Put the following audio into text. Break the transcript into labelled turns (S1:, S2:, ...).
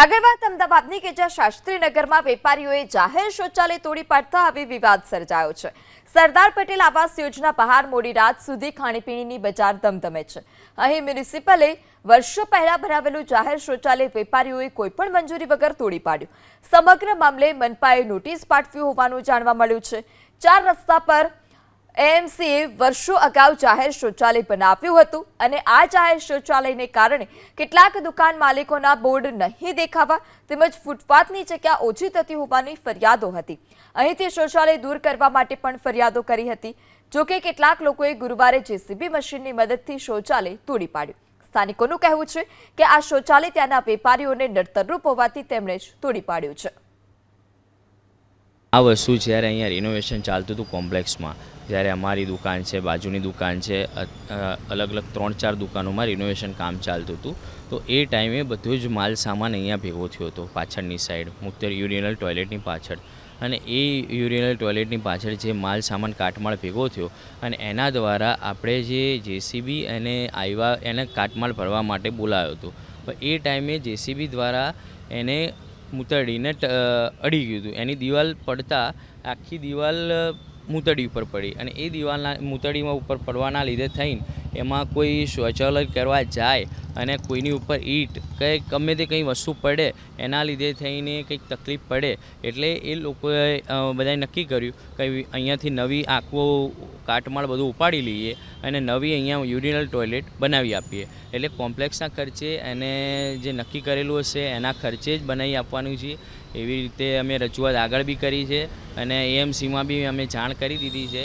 S1: આગળ વાત અમદાવાદની કે જ્યાં શાસ્ત્રીનગરમાં વેપારીઓએ જાહેર શૌચાલય તોડી પાડતા હવે વિવાદ સર્જાયો છે. સરદાર પટેલ આવાસ યોજના બહાર મોડી રાત સુધી ખાણીપીણીની બજાર ધમધમે છે. અહીં મ્યુનિસિપલે વર્ષો પહેલા ભરાવેલું જાહેર શૌચાલય વેપારીઓએ કોઈપણ મંજૂરી વગર તોડી પાડ્યું. સમગ્ર મામલે મનપાએ નોટિસ પાઠવી હોવાનું જાણવા મળ્યું છે. ચાર રસ્તા પર એએમસીએ વર્ષો અગાઉ જાહેર શૌચાલય બનાવ્યું હતું અને આ જાહેર શૌચાલયને કારણે કેટલાક દુકાન માલિકોના બોર્ડ નહીં દેખાવા તેમજ ફૂટપાથની જગ્યા ઓછી થતી હોવાની ફરિયાદો હતી. અહીંથી શૌચાલય દૂર કરવા માટે પણ ફરિયાદો કરી હતી. જોકે કેટલાક લોકોએ ગુરુવારે જેસીબી મશીનની મદદથી શૌચાલય તોડી પાડ્યું. સ્થાનિકોનું કહેવું છે કે આ શૌચાલય ત્યાંના વેપારીઓને નડતરરૂપ હોવાથી તેમણે જ તોડી પાડ્યું છે.
S2: આ વસ્તુ જ્યારે અહીંયા રિનોવેશન ચાલતું હતું કોમ્પ્લેક્સમાં, જ્યારે અમારી દુકાન છે, બાજુની દુકાન છે અલગ અલગ ત્રણ ચાર દુકાનોમાં રિનોવેશન કામ ચાલતું હતું, તો એ ટાઈમે બધો જ માલ સામાન અહીંયા ભેગો થયો હતો, પાછળની સાઈડ મુખ્ય યુરિનલ ટોયલેટની પાછળ. અને એ યુરિનલ ટોયલેટની પાછળ જે માલ સામાન કાટમાળ ભેગો થયો, અને એના દ્વારા આપણે જે જેસીબી અને આવ્યા એને કાટમાળ ભરવા માટે બોલાવ્યો હતો. પણ એ ટાઈમે જેસીબી દ્વારા એને મૂતડીને અડી ગયું હતું. એની દિવાલ પડતા આખી દિવાલ મૂતડી ઉપર પડી. અને એ દિવાલના મૂતડીમાં ઉપર પડવાના લીધે થઈને એમાં કોઈ શૌચાલય કરવા જાય અને કોઈની ઉપર ઈંટ કે ગમે તે કંઈ વસ્તુ પડે, એના લીધે થઈને કંઈક તકલીફ પડે, એટલે એ લોકોએ બધાએ નક્કી કર્યું કે અહીંયાથી નવી આખું કાટમાળ બધું ઉપાડી લઈએ અને નવી અહીંયા યુરિનલ ટોયલેટ બનાવી આપીએ. એટલે કોમ્પ્લેક્સના ખર્ચે અને જે નક્કી કરેલું હશે એના ખર્ચે જ બનાવી આપવાનું છે. એવી રીતે અમે રજૂઆત આગળ બી કરી છે અને એએમસીમાં બી અમે જાણ કરી દીધી છે.